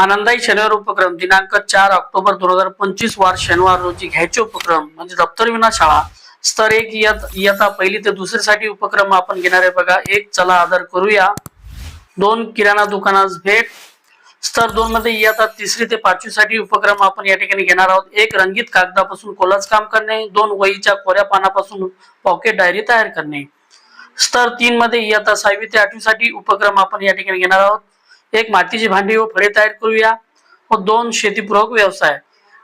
आनंदाई शनिवार उपक्रम दिनांक चार ऑक्टोबर दोन हजार पंचवीस वार शनिवार रोजी घ्यायचे उपक्रम म्हणजे दप्तर विना शाळा. स्तर एक इयत- इयत्ता पहिली ते दुसरीसाठी उपक्रम आपण घेणार आहे बघा. एक चला आदर करूया. दोन किराणा दुकानास भेट. स्तर दोन मध्ये इयत्ता तिसरी ते पाचवी साठी उपक्रम आपण या ठिकाणी घेणार आहोत. एक रंगीत कागदापासून कोलाच काम करणे. दोन वहीच्या कोऱ्या पानापासून पॉकेट डायरी तयार करणे. स्तर तीन मध्ये इयत्ता सहावी ते आठवी साठी उपक्रम आपण या ठिकाणी घेणार आहोत. एक मातीची भांडी व फळे तयार करूया व दोन शेतीपूरक व्यवसाय.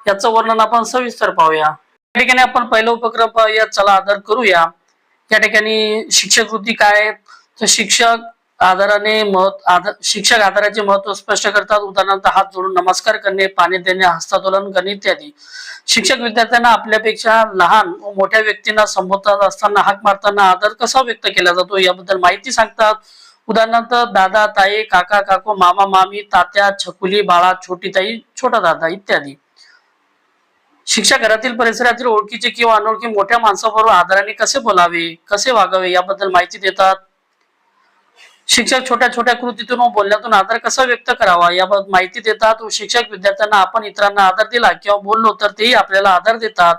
याचं वर्णन आपण सविस्तर पाहूया. या ठिकाणी आपण पहिला उपक्रम पाहूया चला आदर करूया. या ठिकाणी शिक्षक वृत्ती काय आहेत? तर शिक्षक आदराने महत्त्व आदर शिक्षक आदाराचे महत्त्व स्पष्ट करतात. उदाहरणार्थ हात जोडून नमस्कार करणे पाणी देणे हस्तांदोलन करणे इत्यादी. शिक्षक विद्यार्थ्यांना आपल्यापेक्षा लहान व मोठ्या व्यक्तींना संबोधत असताना हाक मारताना आदर कसा व्यक्त केला जातो याबद्दल माहिती सांगतात. उदाहरणार्थ दादा ताई काका काको मामा मामी तात्या छकुली बाळा छोटी ताई छोटा दादा इत्यादी. शिक्षा घरातील परिसरातील ओळखीचे किंवा अनोळखी मोठ्या माणसाबरोबर आदराने कसे बोलावे कसे वागावे याबद्दल माहिती देतात. शिक्षक छोट्या छोट्या कृतीतून व बोलण्यातून आदर कसा व्यक्त करावा याबाबत माहिती देतात व शिक्षक विद्यार्थ्यांना आपण इतरांना आदर दिला किंवा बोललो तर तेही आपल्याला आदर देतात.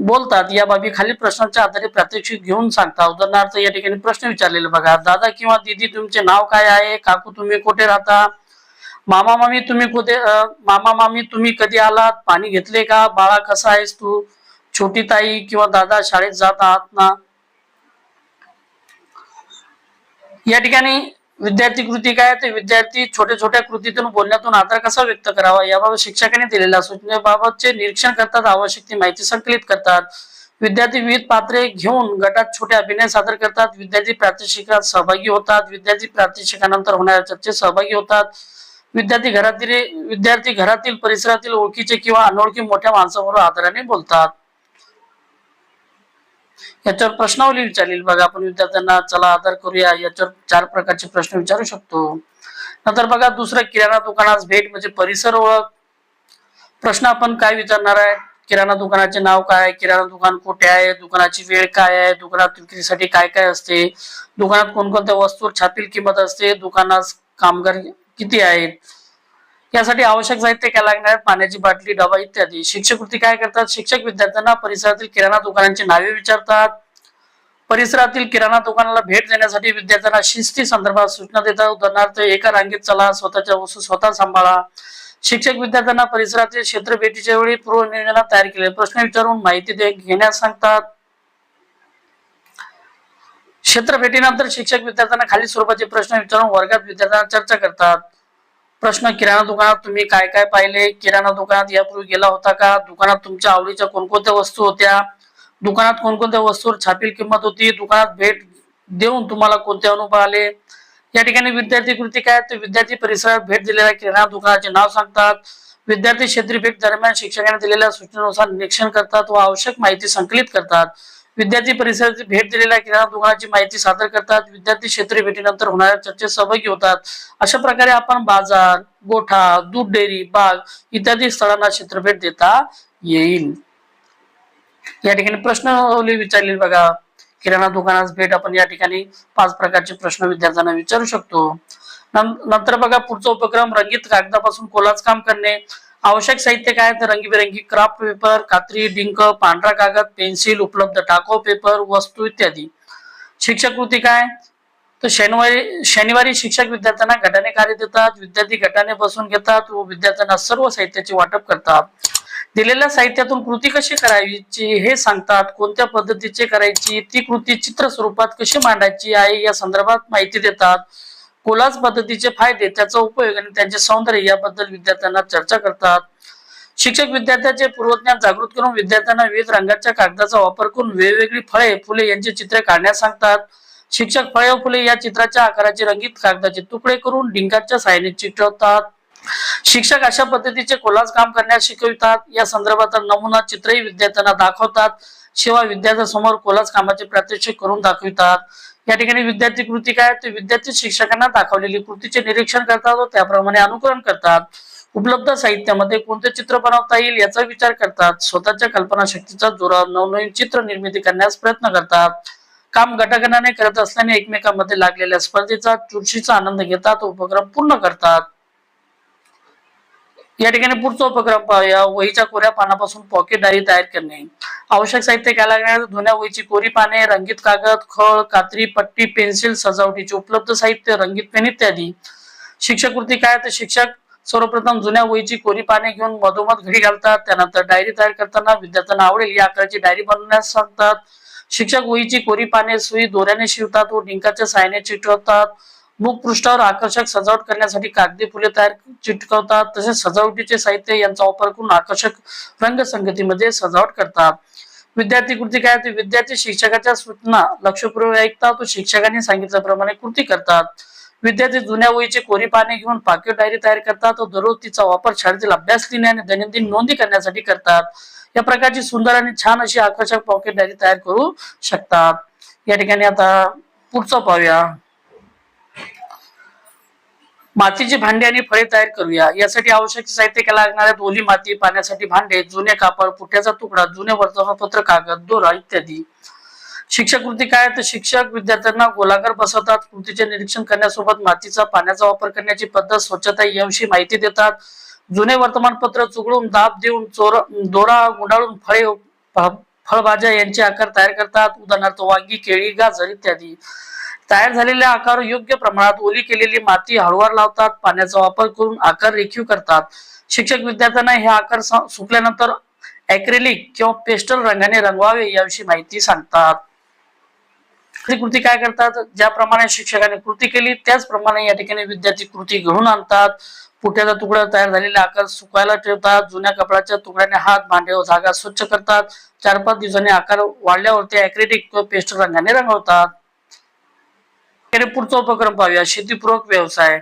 बोलतात या बाबी खालील प्रश्नांच्या आधारे प्रात्यक्षिक घेऊन सांगतात उदाहरणार्थ या ठिकाणी प्रश्न विचारलेले बघा दादा किंवा दीदी तुमचे नाव काय आहे? काकू तुम्ही कुठे राहता? मामा मामी तुम्ही कुठे मामा मामी तुम्ही कधी आलात? पाणी घेतले का? बाळा कसा आहेस तू? छोटी ताई किंवा दादा शाळेत जात आहात ना? या ठिकाणी विद्यार्थी कृती काय ते विद्यार्थी छोट्या छोट्या कृतीतून बोलण्यातून आदर कसा व्यक्त करावा याबाबत शिक्षकांनी दिलेल्या सूचनेबाबतचे निरीक्षण करतात आवश्यक ती माहिती संकलित करतात. विद्यार्थी विविध पात्रे घेऊन गटात छोटे अभिनय सादर करतात. विद्यार्थी प्रात्यक्षिकात सहभागी होतात. विद्यार्थी प्रात्यक्षिकानंतर होणाऱ्या चर्चेत सहभागी होतात. विद्यार्थी घरातील विद्यार्थी घरातील परिसरातील ओळखीचे किंवा अनोळखी मोठ्या माणसाबरोबर आदराने बोलतात. याच्यावर प्रश्नावली विचारलेली. बघा आपण विद्यार्थ्यांना चला आदर करूया. याच्यावर चार प्रकारचे प्रश्न विचारू शकतो. नंतर बघा दुसरं किराणा दुकानास भेट म्हणजे परिसर ओळख. प्रश्न आपण काय विचारणार आहे? किराणा दुकानाचे नाव काय? किराणा दुकान कुठे आहे? दुकानाची वेळ काय आहे? दुकानात विक्रीसाठी काय काय असते? दुकानात कोणकोणत्या वस्तूवर छापील किंमत असते? दुकानास कामगार किती आहेत? यासाठी आवश्यक साहित्य काय लागणार? पाण्याची बाटली डबा इत्यादी. शिक्षकृती काय करतात? शिक्षक विद्यार्थ्यांना परिसरातील किराणा दुकानांची नावे विचारतात. परिसरातील किराणा दुकानाला भेट देण्यासाठी विद्यार्थ्यांना शिस्ती संदर्भात सूचना देतात. उदाहरणार्थ एका रांगेत चला स्वतःच्या वस्तू स्वतः सांभाळा. शिक्षक विद्यार्थ्यांना परिसरातील क्षेत्र भेटीच्या वेळी पूर्व नियोजनात तयार केले प्रश्न विचारून माहिती दे घेण्यास सांगतात. क्षेत्र भेटीनंतर शिक्षक विद्यार्थ्यांना खाली स्वरूपाचे प्रश्न विचारून वर्गात विद्यार्थ्यांना चर्चा करतात. प्रश्न किराणा दुकानात तुम्ही काय काय पाहिले? किराणा दुकानात यापूर्वी गेला होता का? दुकानात तुमच्या आवडीच्या कोणकोणत्या वस्तू होत्या? दुकानात कोणकोणत्या वस्तूवर छापील किंमत होती? दुकानात भेट देऊन तुम्हाला कोणते अनुभव आले? या ठिकाणी विद्यार्थी कृती काय? तर विद्यार्थी परिसरात भेट दिलेल्या किराणा दुकानाचे नाव सांगतात. विद्यार्थी क्षेत्रीय भेट दरम्यान शिक्षकांनी दिलेल्या सूचनेनुसार निरीक्षण करतात व आवश्यक माहिती संकलित करतात. विद्यार्थी परिसराची भेट दिलेल्या किराणा दुकानाची माहिती सादर करतात. विद्यार्थी क्षेत्रीय भेटीनंतर होणाऱ्या चर्चेत सहभागी होतात. अशा प्रकारे आपण बाजार गोठा दूध डेअरी बाग इत्यादी स्थळांना क्षेत्रभेट देता येईल. या ठिकाणी प्रश्न विचारले बघा. किराणा दुकानास भेट आपण या ठिकाणी पाच प्रकारचे प्रश्न विद्यार्थ्यांना विचारू शकतो. नंतर बघा पुढचा उपक्रम रंगीत कागदापासून कोलाच काम करणे. आवश्यक साहित्य काय तर रंगीबेरंगी क्राफ्ट पेपर कात्री डिंक पांढरा कागद पेन्सिल उपलब्ध टाको पेपर वस्तू इत्यादी. शिक्षक कृती काय? तर शनिवारी शनिवारी शिक्षक विद्यार्थ्यांना गटाने कार्य देतात विद्यार्थी गटाने बसून घेतात व विद्यार्थ्यांना सर्व साहित्याचे वाटप करतात. दिलेल्या साहित्यातून कृती कशी करायची हे सांगतात. कोणत्या पद्धतीचे करायची? ती कृती चित्र स्वरूपात कशी मांडायची? आहे या संदर्भात माहिती देतात. कोलाज पद्धतीचे फायदे त्याचा उपयोग आणि त्यांचे सौंदर्य याबद्दल विद्यार्थ्यांना चर्चा करतात. शिक्षक विद्यार्थ्यांचे पूर्वज्ञान जागृत करून विद्यार्थ्यांना विविध रंगाच्या कागदाचा वापर करून वेगवेगळी फळे फुले यांची चित्रे काढण्यास सांगतात. शिक्षक फळे व फुले या चित्राच्या आकाराचे रंगीत कागदाचे तुकडे करून डिंगाच्या साहाय्याने चिटवतात. शिक्षक अशा पद्धतीचे कोलाज काम करण्यास शिकवितात. या संदर्भात नमुना चित्रही विद्यार्थ्यांना दाखवतात. शिवाय विद्यार्थ्यांसमोर कोलाज कामाचे प्रात्यक्षिक करून दाखवितात. या ठिकाणी विद्यार्थी कृती काय? ते विद्यार्थी शिक्षकांना दाखवलेली कृतीचे निरीक्षण करतात व त्याप्रमाणे अनुकरण करतात. उपलब्ध साहित्यामध्ये कोणते चित्र बनवता येईल याचा विचार करतात. स्वतःच्या कल्पनाशक्तीचा जोरावर नवनवीन चित्र निर्मिती करण्यास प्रयत्न करतात. काम गटागटाने करत असल्याने एकमेकांमध्ये लागलेल्या स्पर्धेचा चुरशीचा आनंद घेतात उपक्रम पूर्ण करतात. या ठिकाणी पुढचा उपक्रम पाहूया. वहीच्या कोऱ्या पानापासून पॉकेट डायरी तयार करणे. आवश्यक साहित्य काय लागणार धुण्या वहीची कोरी पाने रंगीत कागद खळ कात्री पट्टी पेन्सिल सजावटीचे उपलब्ध साहित्य रंगीत पेन इत्यादी. शिक्षक कृती काय? तर शिक्षक सर्वप्रथम जुन्या वहीची कोरी पाने घेऊन मधोमध घडी घालतात. त्यानंतर डायरी तयार करताना विद्यार्थ्यांना आवडेल या आकाराची डायरी बनवण्यास सांगतात. शिक्षक वहीची कोरी पाने सुई दोऱ्याने शिवतात व डिंकाच्या सायने चिटवतात. मुखपृष्ठावर आकर्षक सजावट करण्यासाठी कागदी फुले तयार चिटकवतात. तसेच सजावटीचे साहित्य यांचा वापर करून आकर्षक रंगसंगतीमध्ये सजावट करतात. विद्यार्थी कृती काय होते विद्यार्थी शिक्षकाच्या सूचना लक्षपूर्वक ऐकतात व शिक्षकांनी सांगितल्याप्रमाणे कृती करतात. विद्यार्थी जुन्या वहीची कोरी पाने घेऊन पाकिट डायरी तयार करतात व दररोज तिचा वापर शाळेतील अभ्यास लिहिणे आणि दैनंदिन नोंदी करण्यासाठी करतात. या प्रकारची सुंदर आणि छान अशी आकर्षक पॉकेट डायरी तयार करू शकतात. या ठिकाणी आता पुढचं पाहूया. मातीची भांडी आणि फळे तयार करूया. यासाठी आवश्यक साहित्य केला लागणाऱ्या ओली माती पाण्यासाठी भांडे जुने कापड पुठ्याचा तुकडा जुने वर्तमानपत्र कागद दोरा इत्यादी. शिक्षक कृती काय? तर शिक्षक विद्यार्थ्यांना गोलाकार बसवतात. कृतीचे निरीक्षण करण्यासोबत मातीचा पाण्याचा वापर करण्याची पद्धत स्वच्छता याविषयी माहिती देतात. जुने वर्तमानपत्र चुकळून दाब देऊन चोर दोरा गुंडाळून फळे फळभाज्या यांचे आकार तयार करतात. उदाहरणार्थ वांगी केळी गाजर इत्यादी. तयार झालेले आकार योग्य प्रमाणात ओली केलेली माती हळूवार लावतात पाण्याचा वापर करून आकार रेखीव करतात. शिक्षक विद्यार्थ्यांना हे आकार सुकल्यानंतर अॅक्रेलिक किंवा पेस्टल रंगाने रंगवावे याविषयी माहिती सांगतात. ही कृती काय करतात? ज्याप्रमाणे शिक्षकाने कृती केली त्याचप्रमाणे या ठिकाणी विद्यार्थी कृती घडून आणतात. पुठ्याचा तुकडा तयार झालेला आकार सुकायला ठेवतात. जुन्या कपड्याच्या तुकड्याने हात भांडे व जागा स्वच्छ करतात. चार पाच दिवसांनी आकार वाढल्यावर ते अॅक्रेलिक किंवा पेस्टल रंगाने रंगवतात. पुढचा उपक्रम पाहूया. शेतीपूरक व्यवसाय.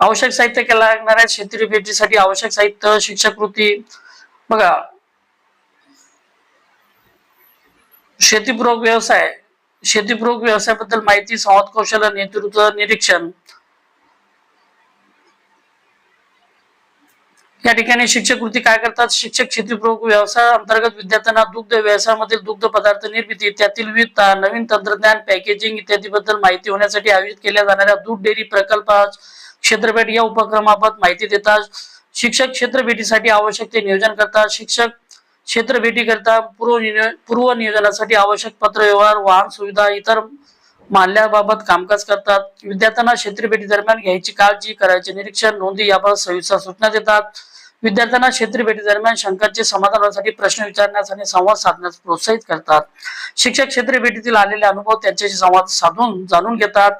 आवश्यक साहित्य केला लागणाऱ्या शेती भेटीसाठी आवश्यक साहित्य शिक्षकृती. बघा. शेतीपूरक व्यवसाय. शेतीपूरक व्यवसायाबद्दल माहिती संवाद कौशल्य नेतृत्व निरीक्षण. या ठिकाणी शिक्षक कृती काय करतात? शिक्षक शेतीपूरक व्यवसाय अंतर्गत विद्यार्थ्यांना दुग्ध व्यवसायामधील दुग्ध पदार्थ निर्मिती त्यातील विविधता नवीन तंत्रज्ञान पॅकेजिंग इत्यादी बद्दल माहिती होण्यासाठी आयोजित केल्या जाणाऱ्या दूध डेअरी प्रकल्प क्षेत्रपेठ या उपक्रमाबाबत माहिती देतात. शिक्षक क्षेत्रभेटीसाठी आवश्यक ते नियोजन करतात. शिक्षक क्षेत्रभेटी करता पूर्व पूर्व नियोजनासाठी आवश्यक पत्र व्यवहार वाहन सुविधा इतर मानल्याबाबत कामकाज करतात. विद्यार्थ्यांना क्षेत्रभेटी दरम्यान घ्यायची काळजी करायचे निरीक्षण नोंदी याबाबत सविस्तर सूचना देतात. विद्यार्थ्यांना क्षेत्रभेटी दरम्यान शंकांचे समाधान होण्यासाठी प्रश्न विचारण्यास आणि संवाद साधण्यास प्रोत्साहित करतात. शिक्षक क्षेत्रभेटीतील आलेले अनुभव त्यांच्याशी संवाद साधून जाणून घेतात.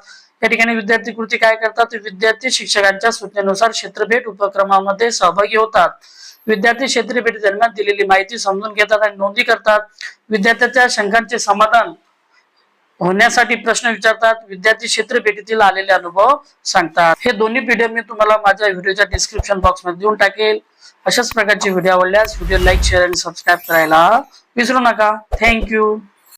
या ठिकाणी विद्यार्थी कृती काय करतात? विद्यार्थी शिक्षकांच्या सूचनेनुसार क्षेत्रभेट उपक्रमामध्ये सहभागी होतात. विद्यार्थी क्षेत्रभेटी दरम्यान दिलेली माहिती समजून घेतात आणि नोंदी करतात. विद्यार्थ्यांच्या शंकांचे समाधान होण्यासाठी प्रश्न विचारतात विद्यार्थी क्षेत्रभेटीतील आलेले अनुभव सांगतात. हे दोन्ही पीडीएफ मी तुम्हाला माझ्या व्हिडिओच्या डिस्क्रिप्शन बॉक्समध्ये देऊन टाकेल. अशाच प्रकारचे व्हिडिओ आवडल्यास व्हिडिओ लाईक शेअर आणि सबस्क्राईब करायला विसरू नका. थँक्यू